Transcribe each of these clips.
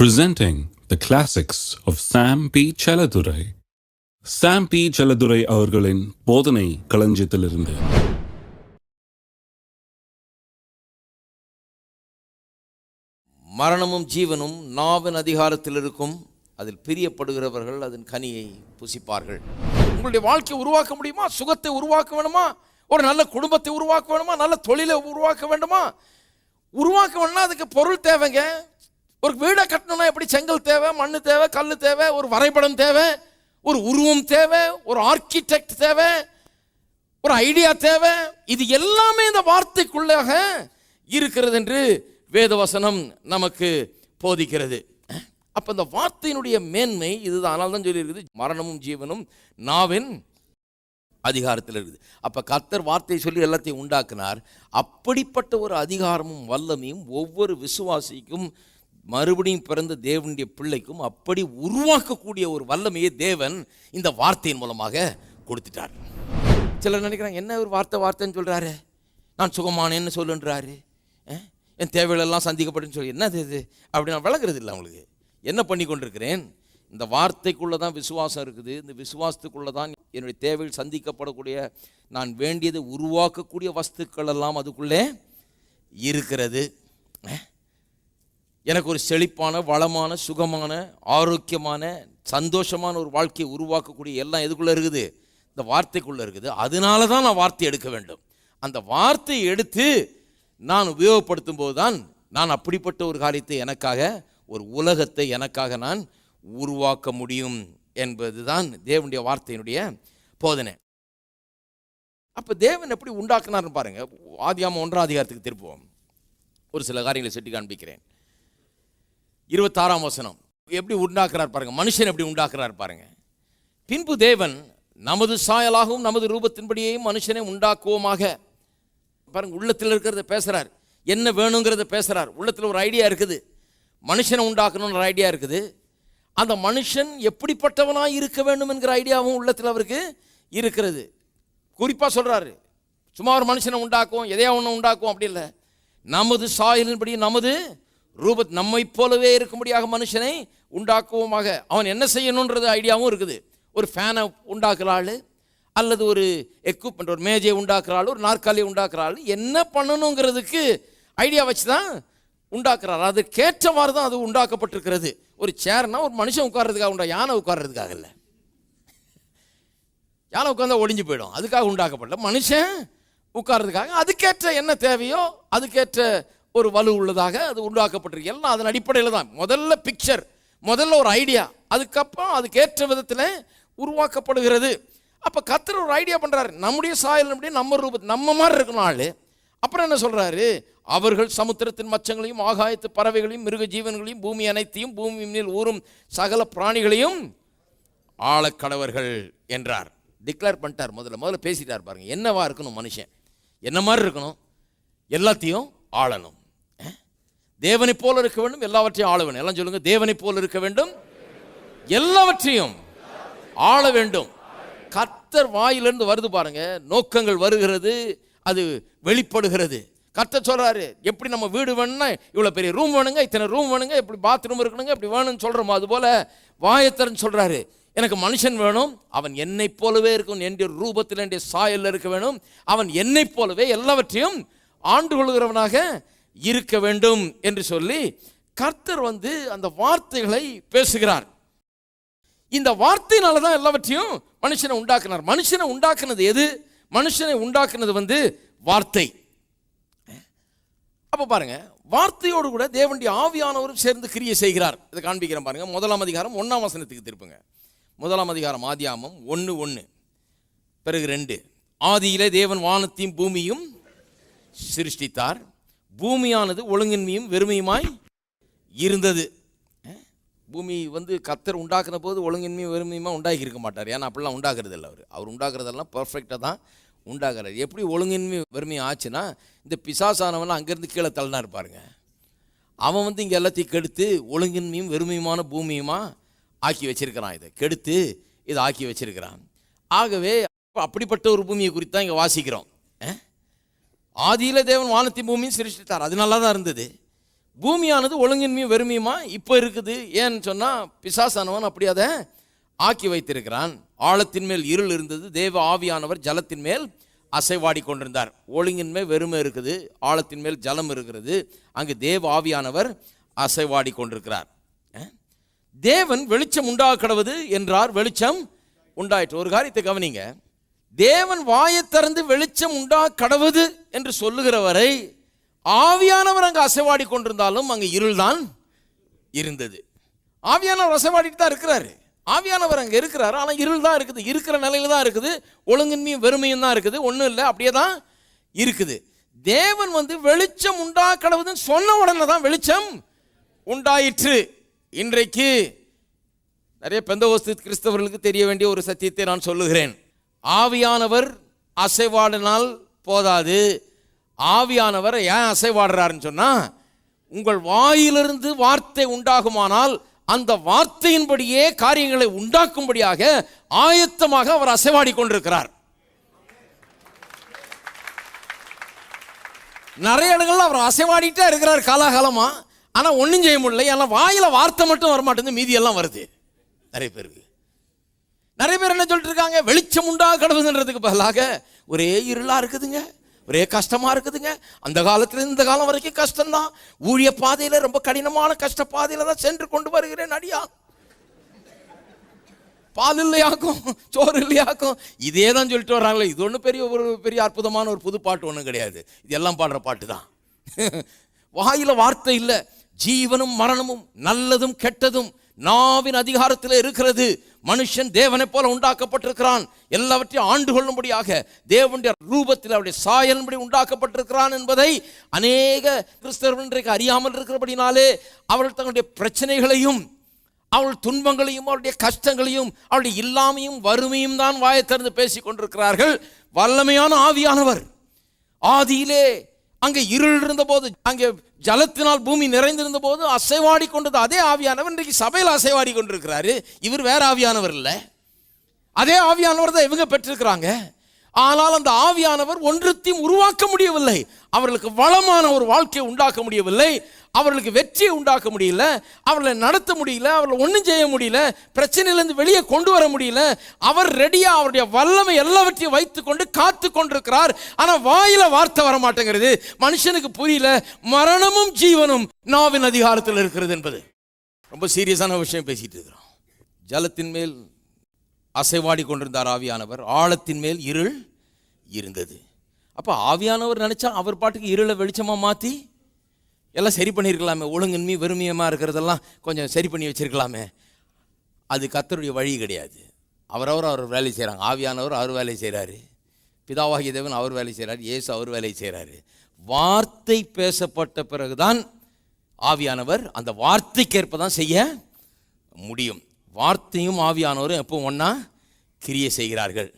presenting the classics of Sam P. Chaladurai. Sam P. Chaladurai அவர்களின் போதனை களஞ்சியத்திலிருந்து. மரணமும் ஜீவனும் நாவின் அதிகாரத்தில் இருக்கும். அதில் பிரியப்படுகிறவர்கள் அதன் கனியை புசிப்பார்கள். உங்களுடைய வாழ்க்கையை உருவாக்க முடியுமா? சுகத்தை உருவாக்க வேணுமா ஒரு நல்ல குடும்பத்தை உருவாக்க வேணுமா நல்ல தொழிலை உருவாக்க வேண்டுமா? உருவாக்க வேணும்னா அதுக்கு பொருள் தேவைங்க. ஒரு வீடை கட்டணும்னா எப்படி செங்கல் தேவை மண்ணு தேவை கல் தேவை ஒரு வரைபடம் தேவை ஒரு உருவம் தேவை ஒரு ஆர்கிடெக்ட் தேவை ஒரு ஐடியா தேவை. இது எல்லாமே இந்த வார்த்தைக்குள்ளாக இருக்கிறது என்று வேதவசனம் நமக்கு போதிக்கிறது. அப்போ இந்த வார்த்தையினுடைய மேன்மை இதுதான். அதனால தான் சொல்லியிருக்குது மரணமும் ஜீவனும் நாவின் அதிகாரத்தில் இருக்குது. அப்போ கர்த்தர் வார்த்தையை சொல்லி எல்லாத்தையும் உண்டாக்குனார். அப்படிப்பட்ட ஒரு அதிகாரமும் வல்லமையும் ஒவ்வொரு விசுவாசிக்கும் மறுபடியும் பிறந்த தேவனுடைய பிள்ளைக்கும் அப்படி உருவாக்கக்கூடிய ஒரு வல்லமையை தேவன் இந்த வார்த்தையின் மூலமாக கொடுத்துட்டார். சிலர் நினைக்கிறாங்க என்ன ஒரு வார்த்தை வார்த்தைன்னு சொல்கிறாரு நான் சுகமானேன்னு சொல்லுன்றாரு. என் தேவைகளெல்லாம் சந்திக்கப்படுன்னு சொல்லி என்னது இது? அப்படி நான் விளங்குறது இல்லை அவங்களுக்கு. என்ன பண்ணி கொண்டிருக்கிறேன்? இந்த வார்த்தைக்குள்ளே தான் விசுவாசம் இருக்குது. இந்த விசுவாசத்துக்குள்ளே தான் என்னுடைய தேவைகள் சந்திக்கப்படக்கூடிய நான் வேண்டியதை உருவாக்கக்கூடிய வஸ்துக்கள் எல்லாம் அதுக்குள்ளே இருக்கிறது. ஏ எனக்கு ஒரு செழிப்பான வளமான சுகமான ஆரோக்கியமான சந்தோஷமான ஒரு வாழ்க்கையை உருவாக்கக்கூடிய எல்லாம் எதுக்குள்ளே இருக்குது? இந்த வார்த்தைக்குள்ளே இருக்குது. அதனால தான் நான் வார்த்தை எடுக்க வேண்டும். அந்த வார்த்தையை எடுத்து நான் உபயோகப்படுத்தும் போது தான் நான் அப்படிப்பட்ட ஒரு காரியத்தை எனக்காக ஒரு உலகத்தை எனக்காக நான் உருவாக்க முடியும் என்பது தான் தேவனுடைய வார்த்தையினுடைய போதனை. அப்போ தேவன் எப்படி உண்டாக்குனார்னு பாருங்கள் ஆதியாம ஒன்றாம் அதிகாரத்துக்கு திருப்புவோம். ஒரு சில காரியங்களை செட்டி காண்பிக்கிறேன். இருபத்தாறாம் வசனம். எப்படி உண்டாக்குறார் பாருங்க மனுஷன் எப்படி உண்டாக்குறார் பாருங்க. பின்பு தேவன் நமது சாயலாகவும் நமது ரூபத்தின்படியையும் மனுஷனை உண்டாக்குவோமாக. பாருங்க உள்ளத்தில் இருக்கிறத பேசுகிறார் என்ன வேணுங்கிறத பேசுகிறார் உள்ளத்தில் ஒரு ஐடியா இருக்குது. மனுஷனை உண்டாக்கணும்னு ஒரு ஐடியா இருக்குது. அந்த மனுஷன் எப்படிப்பட்டவனாக இருக்க வேண்டும் என்கிற ஐடியாவும் உள்ளத்தில் அவருக்கு இருக்கிறது. குறிப்பாக சொல்கிறாரு சும்மா ஒரு மனுஷனை உண்டாக்கும் எதையா ஒன்று உண்டாக்கும் அப்படி இல்லை. நமது சாயலின்படி நமது ரூபத் நம்மை போலவே இருக்கும்படியாக மனுஷனை உண்டாக்குவோமாக. அவன் என்ன செய்யணுன்றது ஐடியாவும் இருக்குது. ஒரு ஃபேனை உண்டாக்குறாள் அல்லது ஒரு எக்யூப்மெண்ட் ஒரு மேஜையை உண்டாக்குறாள் ஒரு நாற்காலியை உண்டாக்குற ஆள் என்ன பண்ணணுங்கிறதுக்கு ஐடியா வச்சு தான் உண்டாக்குறாரு. அதுக்கேற்றவாறு தான் அது உண்டாக்கப்பட்டிருக்கிறது. ஒரு சேர்னா ஒரு மனுஷன் உட்கார்றதுக்காக உண்டா? யானை உட்கார்றதுக்காக இல்லை. யானை உட்காந்தா ஒடிஞ்சு போயிடும். அதுக்காக உண்டாக்கப்படல. மனுஷன் உட்கார்றதுக்காக. அதுக்கேற்ற என்ன தேவையோ அதுக்கேற்ற ஒரு வலு உள்ளதாக அது உண்டாக்கப்பட்டிருக்கு. எல்லாம் அதன் அடிப்படையில் தான். முதல்ல பிக்சர் முதல்ல ஒரு ஐடியா அதுக்கப்புறம் அதுக்கேற்ற விதத்தில் உருவாக்கப்படுகிறது. அப்போ கத்தர் ஒரு ஐடியா பண்ணுறாரு நம்முடைய சாயல் நம்முடைய நம்ம ரூப நம்ம மாதிரி இருக்கணும் ஆள். அப்புறம் என்ன சொல்கிறாரு அவர்கள் சமுத்திரத்தின் மச்சங்களையும் ஆகாயத்து பறவைகளையும் மிருக ஜீவன்களையும் பூமி அனைத்தையும் பூமி மேல் ஊறும் சகல பிராணிகளையும் ஆழக்கடவர்கள் என்றார். டிக்ளேர் பண்ணிட்டார் முதல்ல. முதல்ல பேசிட்டார் பாருங்க. என்னவா இருக்கணும் மனுஷன்? என்ன மாதிரி இருக்கணும்? எல்லாத்தையும் ஆளணும். தேவனைப் போல இருக்க வேண்டும் எல்லாவற்றையும் ஆள வேண்டும். எல்லாம் சொல்லுங்க தேவனைப் போல இருக்க வேண்டும் எல்லாவற்றையும் ஆள வேண்டும். கர்த்தர் வாயிலிருந்து வருது பாருங்க நோக்கங்கள் வருகிறது அது வெளிப்படுகிறது. கர்த்தர் சொல்கிறாரு எப்படி நம்ம வீடு வேணும்னா இவ்வளோ பெரிய ரூம் வேணுங்க இத்தனை ரூம் வேணுங்க இப்படி பாத்ரூம் இருக்கணுங்க இப்படி வேணும்னு சொல்கிறோமோ அதுபோல் வாயத்தரன் சொல்கிறாரு எனக்கு மனுஷன் வேணும் அவன் என்னைப் போலவே இருக்கும் என்ற ரூபத்தில் என்ற சாயல்ல இருக்க வேணும். அவன் என்னைப் போலவே எல்லாவற்றையும் ஆண்டு கொள்கிறவனாக இருக்க வேண்டும் என்று சொல்லி கர்த்தர் வந்து அந்த வார்த்தைகளை பேசுகிறார். இந்த வார்த்தையினால தான் எல்லாவற்றையும் மனுஷனை உண்டாக்குனார். மனுஷனை உண்டாக்குனது எது? மனுஷனை உண்டாக்குனது வந்து வார்த்தை. அப்போ பாருங்க வார்த்தையோடு கூட தேவனுடைய ஆவியானவரும் சேர்ந்து கிரியை செய்கிறார். இதை காண்பிக்கிறேன் பாருங்க. முதலாம் அதிகாரம் ஒன்றாம் வசனத்துக்கு திருப்புங்க. முதலாம் அதிகாரம் ஆதியாமம் ஒன்று ஒன்று பிறகு ரெண்டு. ஆதியிலே தேவன் வானத்தையும் பூமியும் சிருஷ்டித்தார். பூமியானது ஒழுங்கின்மையும் வெறுமையுமாய் இருந்தது. பூமி வந்து கத்தர் உண்டாக்குன போது ஒழுங்கின்மையும் வெறுமையுமா உண்டாக்கி இருக்க மாட்டார். ஏன்னா அப்படிலாம் உண்டாக்குறது இல்லை அவர் அவர் உண்டாக்குறதெல்லாம் பர்ஃபெக்டாக தான் உண்டாக்குறாரு எப்படி ஒழுங்கின்மை வெறுமை ஆச்சுன்னா இந்த பிசாசானவன் அங்கேருந்து கீழே தள்ளனா இருப்பாருங்க அவன் வந்து இங்கே எல்லாத்தையும் கெடுத்து ஒழுங்கின்மையும் வெறுமையுமான பூமியுமா ஆக்கி வச்சிருக்கிறான் இதை. கெடுத்து இதை ஆக்கி வச்சிருக்கிறான். ஆகவே அப்படிப்பட்ட ஒரு பூமியை குறித்து தான் இங்கே வாசிக்கிறோம். அஹ்? ஆதியில தேவன் வானத்தி பூமியும் சிருஷ்டித்தார். அது நல்லா தான் இருந்தது. பூமியானது ஒழுங்கின்மையும் வெறுமையுமா இப்போ இருக்குது? ஏன்னு சொன்னால் பிசாசானவன் அப்படி அதை ஆக்கி வைத்திருக்கிறான். ஆழத்தின் மேல் இருள் இருந்தது. தேவ ஆவியானவர் ஜலத்தின் மேல் அசைவாடி கொண்டிருந்தார். ஒழுங்கின்மை வெறுமை இருக்குது. ஆழத்தின் மேல் ஜலம் இருக்கிறது. அங்கு தேவ ஆவியானவர் அசைவாடி கொண்டிருக்கிறார். தேவன் வெளிச்சம் உண்டாக கடவுது என்றார். வெளிச்சம் உண்டாயிற்று. ஒரு காரியத்தை கவனிங்க. தேவன் வாயை திறந்து வெளிச்சம் உண்டா கடவுது என்று சொல்லுகிற வரை ஆவியானவர் அங்கே அசைவாடி கொண்டிருந்தாலும் அங்கு இருள்தான் இருந்தது. ஆவியானவர் அசைவாடிட்டு தான் இருக்கிறாரு. ஆவியானவர் அங்கே இருக்கிறாரு. ஆனால் இருள் தான் இருக்குது. இருக்கிற நிலையில தான் இருக்குது. ஒழுங்கின்மையும் வெறுமையும் தான் இருக்குது. ஒன்றும் இல்லை. அப்படியே தான் இருக்குது. தேவன் வந்து வெளிச்சம் உண்டா கடவுதுன்னு சொன்ன உடனே தான் வெளிச்சம் உண்டாயிற்று. இன்றைக்கு நிறைய பெந்தகோஸ்து கிறிஸ்தவர்களுக்கு தெரிய வேண்டிய ஒரு சத்தியத்தை நான் சொல்லுகிறேன். ஆவியானவர் அசைவாடினால் போதாது. ஆவியானவர் ஏன் அசைவாடுறாருன்னு சொன்னால் உங்கள் வாயிலிருந்து வார்த்தை உண்டாகுமானால் அந்த வார்த்தையின்படியே காரியங்களை உண்டாக்கும்படியாக ஆயத்தமாக அவர் அசைவாடி கொண்டிருக்கிறார். நிறைய இடங்கள்ல அவர் அசைவாடிட்டே இருக்கிறார் காலாகாலமா. ஆனா ஒன்றும் செய்ய முடியல. ஏன்னா வாயில வார்த்தை மட்டும் வர மாட்டேங்குது மீதி எல்லாம் வருது. நிறைய பேருக்கு. நிறைய பேர் என்ன சொல்லிட்டு இருக்காங்க வெளிச்சம் உண்டா கடவுதுன்றதுக்கு பதிலாக ஒரே இருளா இருக்குதுங்க. ஒரே கஷ்டமா இருக்குதுங்க. அந்த காலத்துல இந்த காலம் வரைக்கும் கஷ்டம்தான். ஊழிய பாதையில ரொம்ப கடினமான கஷ்ட பாதையில தான் சென்று கொண்டு வருகிறேன் அடியா. பால் இல்லையாக்கும் சோறு இல்லையாக்கும். இதே தான் சொல்லிட்டு வர்றாங்களே. இது ஒன்றும் பெரிய ஒரு பெரிய அற்புதமான ஒரு புது பாட்டு ஒன்றும் கிடையாது. இது எல்லாம் பாடுற பாட்டு தான் வாயில வார்த்தை இல்லை. ஜீவனும் மரணமும் நல்லதும் கெட்டதும் நாவின் அதிகாரத்தில் இருக்கிறது. மனுஷன் தேவனைப் போல உண்டாக்கப்பட்டிருக்கிறான். எல்லாவற்றையும் ஆண்டு கொள்ளும்படியாக தேவனுடைய ரூபத்தில் அவருடைய சாயலின்படி உண்டாக்கப்பட்டிருக்கிறான் என்பதை அநேக கிறிஸ்தவர்கள் இன்றைக்கு அறியாமல் இருக்கிறபடினாலே அவர்கள் தங்களுடைய பிரச்சனைகளையும் அவள் துன்பங்களையும் அவருடைய கஷ்டங்களையும் அவளுடைய இல்லாமையும் வறுமையும் தான் வாயை திறந்து பேசிக் கொண்டிருக்கிறார்கள். வல்லமையான ஆவியானவர். ஆதியிலே அங்கே இருள் இருந்தபோது அங்கே ஜலத்தினால் பூமி நிறைந்திருந்த போது அசைவாடி கொண்டது அதே ஆவியானவர். இன்றைக்கு சபையில் அசைவாடி கொண்டிருக்கிறாரு இவர் வேற ஆவியானவர் இல்லை. அதே ஆவியானவர் தான் இவங்க பெற்றிருக்கிறாங்க. ஆனால் அந்த ஆவியானவர் ஒன்றத்தையும் உருவாக்க முடியவில்லை. அவர்களுக்கு வளமான ஒரு வாழ்க்கையை உண்டாக்க முடியவில்லை. அவர்களுக்கு வெற்றியை உண்டாக்க முடியல. அவர்களை நடத்த முடியல. அவர்களை ஒன்றும் செய்ய முடியல. பிரச்சனையிலேருந்து வெளியே கொண்டு வர முடியல. அவர் ரெடியா அவருடைய வல்லமை எல்லாவற்றையும் வைத்துக்கொண்டு காத்து கொண்டிருக்கிறார். ஆனால் வாயில வார்த்தை வர மாட்டேங்கிறது. மனுஷனுக்கு புரியல. மரணமும் ஜீவனும் நாவின் அதிகாரத்தில் இருக்கிறது என்பது. ரொம்ப சீரியஸான விஷயம் பேசிட்டு இருக்கிறோம். ஜலத்தின் மேல் அசைவாடி கொண்டிருந்தார் ஆவியானவர். ஆழத்தின் மேல் இருள் இருந்தது. அப்போ ஆவியானவர் நினச்சா அவர் பாட்டுக்கு இருளை வெளிச்சமாக மாற்றி எல்லாம் சரி பண்ணியிருக்கலாமே ஒழுங்கின்மை வெறுமையமாக இருக்கிறதெல்லாம் கொஞ்சம் சரி பண்ணி வச்சிருக்கலாமே. அது கத்தருடைய வழி கிடையாது. அவரவர் அவர் வேலை செய்கிறாங்க ஆவியானவர் அவர் வேலை செய்கிறாரு பிதாவாகிய தேவன் அவர் வேலை செய்கிறார் இயேசு அவர் வேலை செய்கிறாரு வார்த்தை பேசப்பட்ட பிறகுதான் ஆவியானவர் அந்த வார்த்தைக்கேற்ப தான் செய்ய முடியும். வார்த்தையும் ஆவியானவரும் எப்போ ஒன்றா கிரியை செய்கிறார்கள்.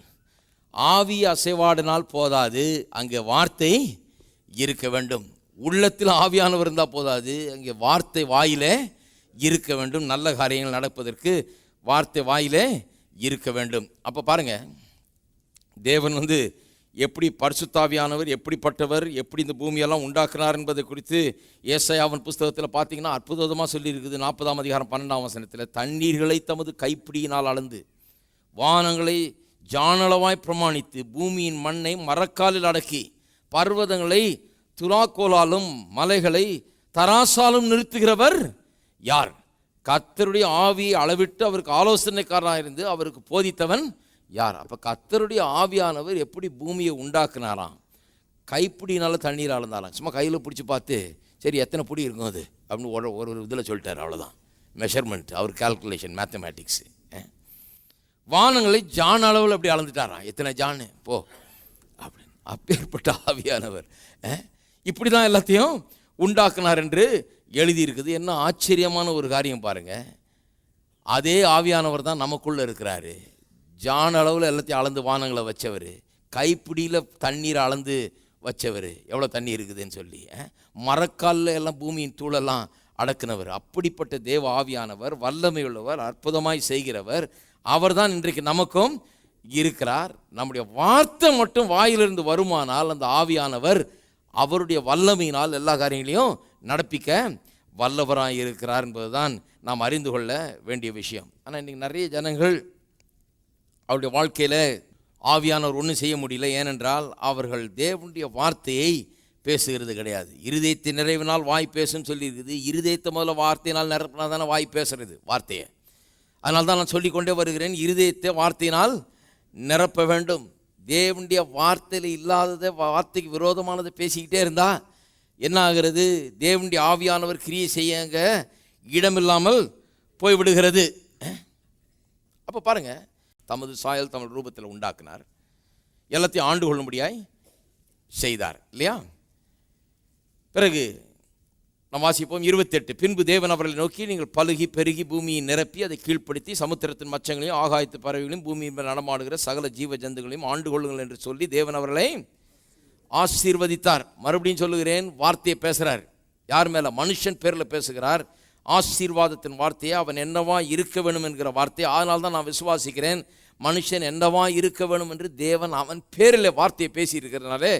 ஆவி அசைவாடினால் போதாது அங்கே வார்த்தை இருக்க வேண்டும். உள்ளத்தில் ஆவியானவர் இருந்தால் போதாது அங்கே வார்த்தை வாயிலே இருக்க வேண்டும். நல்ல காரியங்கள் நடப்பதற்கு வார்த்தை வாயிலே இருக்க வேண்டும். அப்போ பாருங்கள் தேவன் வந்து எப்படி பரிசுத்தாவியானவர் எப்படிப்பட்டவர் எப்படி இந்த பூமியெல்லாம் உண்டாக்குனார் என்பதை குறித்து ஏசாயாவின் புஸ்தகத்தில் பார்த்தீங்கன்னா அற்புதமாக சொல்லியிருக்குது. நாற்பதாம் அதிகாரம் பன்னெண்டாம் வசனத்தில் தண்ணீர்களை தமது கைப்பிடியினால் அளந்து வானங்களை ஜானளவாய் பிரமாணித்து பூமியின் மண்ணை மரக்காலில் அடக்கி பர்வதங்களை துலாக்கோலாலும் மலைகளை தராசாலும் நிறுத்துகிறவர் யார்? கத்தருடைய ஆவியை அளவிட்டு அவருக்கு ஆலோசனைக்காரனாக இருந்து அவருக்கு போதித்தவன் யார்? அப்போ கத்தருடைய ஆவியானவர் எப்படி பூமியை உண்டாக்குனாராம்? கைப்பிடினால தண்ணீர் அளந்தாலாம் சும்மா கையில் பிடிச்சி பார்த்து சரி எத்தனை பிடி இருக்கும் அது? அப்படின்னு ஒரு ஒரு இதில் சொல்லிட்டார் அவ்வளோதான் மெஷர்மெண்ட் அவர் கால்குலேஷன் மேத்தமேட்டிக்ஸு வானங்களை ஜான் அளவில் அப்படி அளந்துட்டாராம். எத்தனை ஜானு போ. அப்படின்னு. அப்பேற்பட்ட ஆவியானவர். இப்படி தான் எல்லாத்தையும் உண்டாக்குனார் என்று எழுதியிருக்குது. என்ன ஆச்சரியமான ஒரு காரியம் பாருங்கள் அதே ஆவியானவர் தான் நமக்குள்ளே இருக்கிறாரு. ஜான் அளவில் எல்லாத்தையும் அளந்து வானங்களை வச்சவர். கைப்பிடியில் தண்ணீரை அளந்து வச்சவர். எவ்வளோ தண்ணி இருக்குதுன்னு சொல்லி மரக்காலில் மரக்கால்ல எல்லாம் பூமியின் தூளெல்லாம் அடக்குனவர். அப்படிப்பட்ட தேவ ஆவியானவர் வல்லமையுள்ளவர் அற்புதமாய் செய்கிறவர். அவர்தான் இன்றைக்கு நமக்கும் இருக்கிறார். நம்முடைய வார்த்தை மட்டும் வாயிலிருந்து வருமானால் அந்த ஆவியானவர் அவருடைய வல்லமையினால் எல்லா காரியங்களையும் நடப்பிக்க வல்லவராக இருக்கிறார் என்பதுதான் நாம் அறிந்து கொள்ள வேண்டிய விஷயம். ஆனால் இன்றைக்கி நிறைய ஜனங்கள் அவருடைய வாழ்க்கையில் ஆவியானவர் ஒன்றும் செய்ய முடியல. ஏனென்றால் அவர்கள் தேவனுடைய வார்த்தையை பேசுகிறது கிடையாது. இருதயத்தை நிறைவினால் வாய் பேசுன்னு சொல்லியிருக்குது. இருதயத்தை முதல்ல வார்த்தையினால் நிரப்பினா தானே வாய் பேசுறது வார்த்தையை. அதனால தான் நான் சொல்லிக்கொண்டே வருகிறேன் இருதயத்தை வார்த்தையினால் நிரப்ப வேண்டும். தேவனுடைய வார்த்தையில் இல்லாததை வார்த்தைக்கு விரோதமானதை பேசிக்கிட்டே இருந்தால் என்ன ஆகிறது? தேவனுடைய ஆவியானவர் கிரியை செய்யங்க இடமில்லாமல் போய்விடுகிறது. அப்போ பாருங்கள் தமது சாயல் தமது ரூபத்தில் உண்டாக்கினார். எல்லாத்தையும் ஆண்டு கொள்ளும்படியாய் செய்தார் இல்லையா? பிறகு நாம் வாசிப்போம் இருபத்தெட்டு. பின்பு தேவன் அவர்களை நோக்கி நீங்கள் பழுகி பெருகி பூமியை நிரப்பி அதை கீழ்ப்படுத்தி சமுத்திரத்தின் மச்சங்களையும் ஆகாயத்து பறவைகளையும் பூமியின் மேல் நடமாடுகிற சகல ஜீவ ஜந்துகளையும் ஆண்டு கொள்ளுங்கள் என்று சொல்லி தேவன் அவர்களை ஆசீர்வதித்தார். மறுபடியும் சொல்லுகிறேன் வார்த்தையை பேசுகிறார் யார் மேலே? மனுஷன் பேரில் பேசுகிறார். ஆசீர்வாதத்தின் வார்த்தையை அவன் என்னவா இருக்க வேணும் என்கிற வார்த்தையை அதனால தான் நான் விசுவாசிக்கிறேன். மனுஷன் என்னவா இருக்க வேணும் என்று தேவன் அவன் பேரில் வார்த்தையை பேசியிருக்கிறனாலே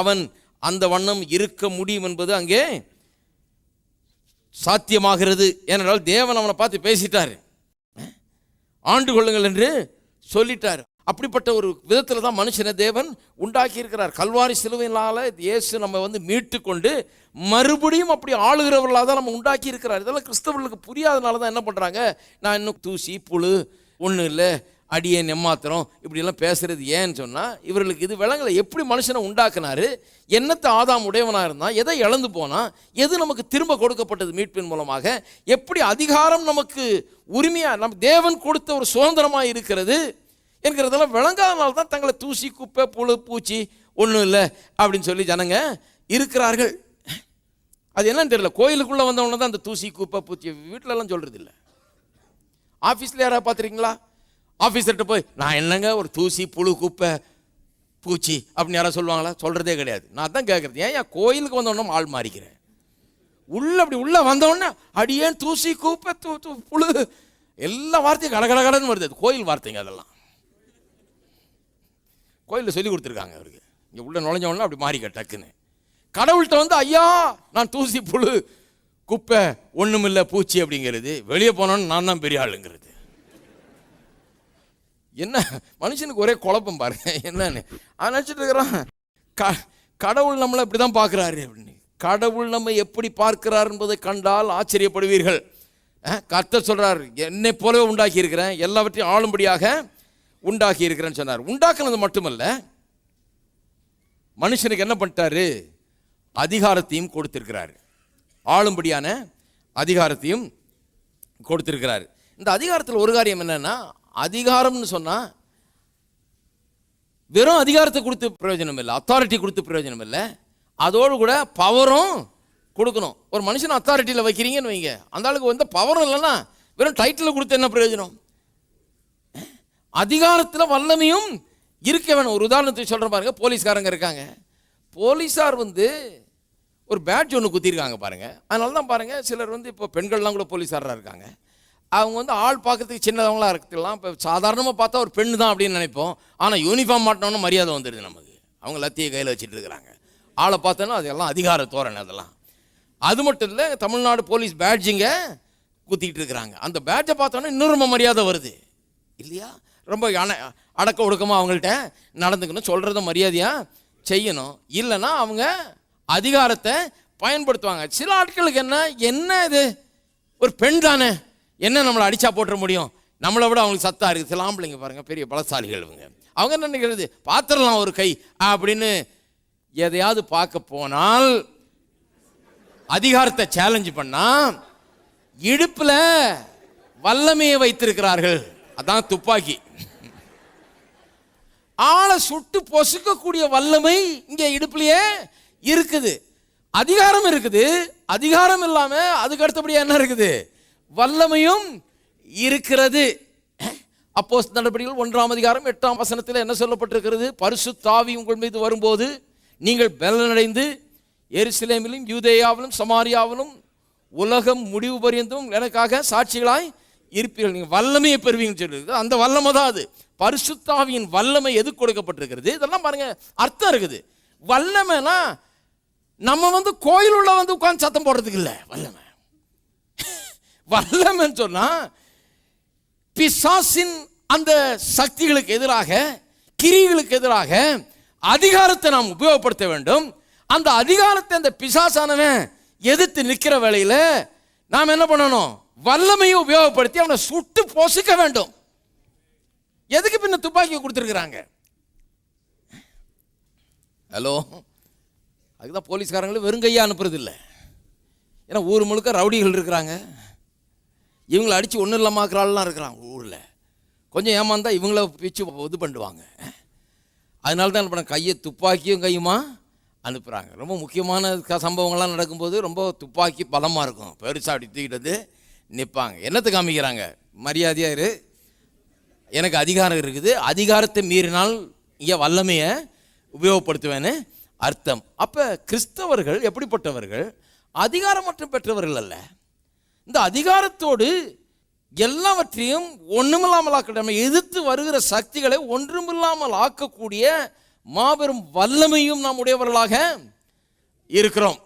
அவன் அந்த வண்ணம் இருக்க முடியும் என்பது அங்கே சாத்தியமாகிறது. ஏனென்றால் தேவன் அவனை பார்த்து பேசிட்டார். ஆண்டு கொள்ளுங்கள் என்று சொல்லிட்டார். அப்படிப்பட்ட ஒரு விதத்தில் தான் மனுஷனை தேவன் உண்டாக்கி இருக்கிறார் கல்வாரி சிலுவையினால் இயேசு நம்ம வந்து மீட்டு கொண்டு மறுபடியும் அப்படி ஆளுகிறவர்களாக தான் நம்ம உண்டாக்கி இருக்கிறார் இதெல்லாம் கிறிஸ்தவர்களுக்கு புரியாதனால தான் என்ன பண்ணுறாங்க நான் இன்னும் தூசி புழு ஒன்றும் இல்லை அடியே நெம்மாத்திரம் இப்படிலாம் பேசுகிறது ஏன்னு சொன்னால் இவர்களுக்கு இது விளங்கலை. எப்படி மனுஷனை உண்டாக்குனாரு? என்னத்தை ஆதாம் உடையவனாக இருந்தால் எதை இழந்து போனால் எது நமக்கு திரும்ப கொடுக்கப்பட்டது மீட்பின் மூலமாக? எப்படி அதிகாரம் நமக்கு உரிமையாக நம் தேவன் கொடுத்த ஒரு சுதந்திரமாக இருக்கிறது? என்கிறதெல்லாம் விளங்காதனால தான் தங்களை தூசி குப்பை புழு பூச்சி ஒன்றும் இல்லை அப்படின்னு சொல்லி ஜனங்க இருக்கிறார்கள். அது என்னன்னு தெரியல. கோயிலுக்குள்ளே வந்தவொடனே தான் அந்த தூசி குப்பை பூச்சி வீட்டிலலாம் சொல்கிறது இல்லை. ஆஃபீஸில் யாராவது பார்த்துருக்கீங்களா ஆஃபீஸர்கிட்ட போய் நான் என்னங்க ஒரு தூசி புழு குப்பை பூச்சி அப்படின்னு யாராவது சொல்லுவாங்களா? சொல்கிறதே கிடையாது. நான் தான் கேட்குறது ஏன் என் கோயிலுக்கு வந்தோடனே ஆள் மாறிக்கிறேன்? உள்ள அப்படி உள்ளே வந்தோடனே அடியேன் தூசி கூப்பை தூ தூ புழு எல்லா வார்த்தையும் கடகடகடன்னு வருது. அது கோயில் வார்த்தைங்க அதெல்லாம். கோயிலில் சொல்லி கொடுத்துருக்காங்க அவருக்கு. இங்கே உள்ள நுழைஞ்ச அப்படி மாறிக்க டக்குன்னு. கடவுள்கிட்ட வந்து ஐயா நான் தூசி புழு குப்பை ஒன்றுமில்லை பூச்சி அப்படிங்கிறது. வெளியே போனோன்னு நான் தான் பெரிய ஆளுங்கிறது. என்ன? மனுஷனுக்கு ஒரே குழப்பம் பாருங்க. என்னன்னு. அவன் நினச்சிட்டு இருக்கிறான் க கடவுள் நம்மளை இப்படி தான் பார்க்குறாரு அப்படின்னு. கடவுள் நம்ம எப்படி பார்க்கிறார் என்பதை கண்டால் ஆச்சரியப்படுவீர்கள். அஹ், கர்த்தர் சொல்கிறார் என்னை போலவே உண்டாக்கி இருக்கிறேன் எல்லாவற்றையும் ஆளும்படியாக உண்டாக்கி இருக்கிறேன்னு சொன்னார். உண்டாக்குனது மட்டுமல்ல மனுஷனுக்கு என்ன பண்ணிட்டாரு? அதிகாரத்தையும் கொடுத்திருக்கிறார். ஆளும்படியான அதிகாரத்தையும் கொடுத்திருக்கிறார். இந்த அதிகாரத்தில் ஒரு காரியம் என்னன்னா அதிகாரம்னு சொன்னால் வெறும் அதிகாரத்தை கொடுத்து பிரயோஜனம் இல்லை அத்தாரிட்டி கொடுத்து பிரயோஜனம் இல்லை. அதோடு கூட பவரும் கொடுக்கணும். ஒரு மனுஷன் அத்தாரிட்டியில் வைக்கிறீங்கன்னு வைங்க. அந்த ஆளுக்கு வந்து பவரும் இல்லைன்னா வெறும் டைட்டில் கொடுத்து என்ன பிரயோஜனம்? அதிகாரத்தில் வல்லமையும் இருக்க வேணும் ஒரு உதாரணத்துக்கு சொல்கிறேன் பாருங்க போலீஸ்காரங்க இருக்காங்க. போலீஸார் வந்து ஒரு பேட்ஜ் ஒன்று குத்திருக்காங்க பாருங்கள் அதனால தான் பாருங்கள் சிலர் வந்து இப்போ பெண்கள்லாம் கூட போலீஸாராக இருக்காங்க. அவங்க வந்து ஆள் பார்க்கறதுக்கு சின்னதவங்களாக இருக்கலாம். இப்போ சாதாரணமாக பார்த்தா ஒரு பெண்ணு தான் அப்படின்னு நினைப்போம். ஆனால் யூனிஃபார்ம் மாட்டினோன்னு மரியாதை வந்துடுது நமக்கு. அவங்க லத்தியை கையில் வச்சுட்டு இருக்கிறாங்க. ஆளை பார்த்தோன்னா அதெல்லாம் அதிகார தோரணை அதெல்லாம். அது மட்டும் இல்லை தமிழ்நாடு போலீஸ் பேட்ஜிங்க குத்திக்கிட்டு இருக்கிறாங்க. அந்த பேட்ஜை பார்த்தோன்னா இன்னும் ரொம்ப மரியாதை வருது. இல்லையா? ரொம்ப அண அடக்க ஒடுக்கமாக அவங்கள்ட்ட நடந்துக்கணும் சொல்கிறத மரியாதையாக செய்யணும். இல்லைன்னா அவங்க அதிகாரத்தை பயன்படுத்துவாங்க. சில ஆட்களுக்கு என்ன என்ன இது? ஒரு பெண் தானே என்ன நம்மளை அடித்தா போட்டுற முடியும்? நம்மளை விட அவங்களுக்கு சத்தா இருக்குது. சில ஆம்பளைங்க பாருங்கள் பெரிய பலசாலிகள் இவங்க. அவங்க என்ன நினைக்கிறது? பாத்திரலாம் ஒரு கை அப்படின்னு எதையாவது பார்க்க போனால் அதிகாரத்தை சேலஞ்சு பண்ணால் இடுப்பில் வல்லமையை வைத்திருக்கிறார்கள். அதான் துப்பாக்கி. ஆளை சுட்டு பொசுக்கக்கூடிய வல்லமை இங்கே இடுப்புலையே இருக்குது. அதிகாரம் இருக்குது. அதிகாரம் இல்லாமல் அதுக்கு அடுத்தபடியாக என்ன இருக்குது? வல்லமையும் இருக்கிறது. அப்போ நடவடிக்கைகள் ஒன்றாம் அதிகாரம் எட்டாம் வசனத்தில் என்ன சொல்லப்பட்டிருக்கிறது? பரிசு தாவி உங்கள் மீது வரும்போது நீங்கள் பலனடைந்து எருசலேமிலும் யூதேயாவிலும் சமாரியாவிலும் உலகம் முடிவு பரியந்தும் எனக்காக சாட்சிகளாய் இருப்பீர்கள் நீங்கள் வல்லமையை பெறுவீங்கன்னு சொல்லியிருக்கு அந்த வல்லமை தான் அது. பரிசுத்தாவியின் வல்லமை எது கொடுக்கப்பட்டிருக்கிறது? இதெல்லாம் பாருங்கள் அர்த்தம் இருக்குது. வல்லமைனா நம்ம வந்து கோயில் உள்ள வந்து உட்காந்து சத்தம் போடுறதுக்கு இல்லை வல்லமை. வல்லமைன்னு சொன்னால் பிசாசின் அந்த சக்திகளுக்கு எதிராக கிரிகளுக்கு எதிராக அதிகாரத்தை நாம் உபயோகப்படுத்த வேண்டும். அந்த அதிகாரத்தை அந்த பிசாசானவன் எதிர்த்து நிற்கிற வேலையில் நாம் என்ன பண்ணணும்? வல்லமையை உபயோகப்படுத்தி அவனை சுட்டு பொசுக்க வேண்டும். எதுக்கு பின்ன துப்பாக்கி கொடுத்துருக்குறாங்க? ஹலோ அதுதான் போலீஸ்காரங்களும் வெறுங்கையாக அனுப்புறது இல்லை ஏன்னா ஊர் முழுக்க ரவுடிகள் இருக்கிறாங்க. இவங்களை அடித்து ஒன்றும் இல்லாமல் ஆள்லாம் இருக்கிறாங்க ஊரில். கொஞ்சம் ஏமாந்தால் இவங்கள பிச்சு இது பண்ணுவாங்க. அதனால தான் என்ன பண்ண கையை துப்பாக்கியும் கையுமா அனுப்புகிறாங்க ரொம்ப முக்கியமான சம்பவங்கள்லாம் நடக்கும்போது ரொம்ப துப்பாக்கி பலமாக இருக்கும். பெருசாக அப்படி தூக்கிட்டு வந்து நிற்பாங்க என்னத்தை காமிக்கிறாங்க? மரியாதையாக இரு. எனக்கு அதிகாரம் இருக்குது. அதிகாரத்தை மீறினால் இங்கே வல்லமையை உபயோகப்படுத்துவேன்னு அர்த்தம். அப்போ கிறிஸ்தவர்கள் எப்படிப்பட்டவர்கள்? அதிகாரம் மட்டும் பெற்றவர்கள் அல்ல. இந்த அதிகாரத்தோடு எல்லாவற்றையும் ஒன்றுமில்லாமல் ஆக்கிடமை எதிர்த்து வருகிற சக்திகளை ஒன்றுமில்லாமல் ஆக்கக்கூடிய மாபெரும் வல்லமையும் நாம் உடையவர்களாக இருக்கிறோம்.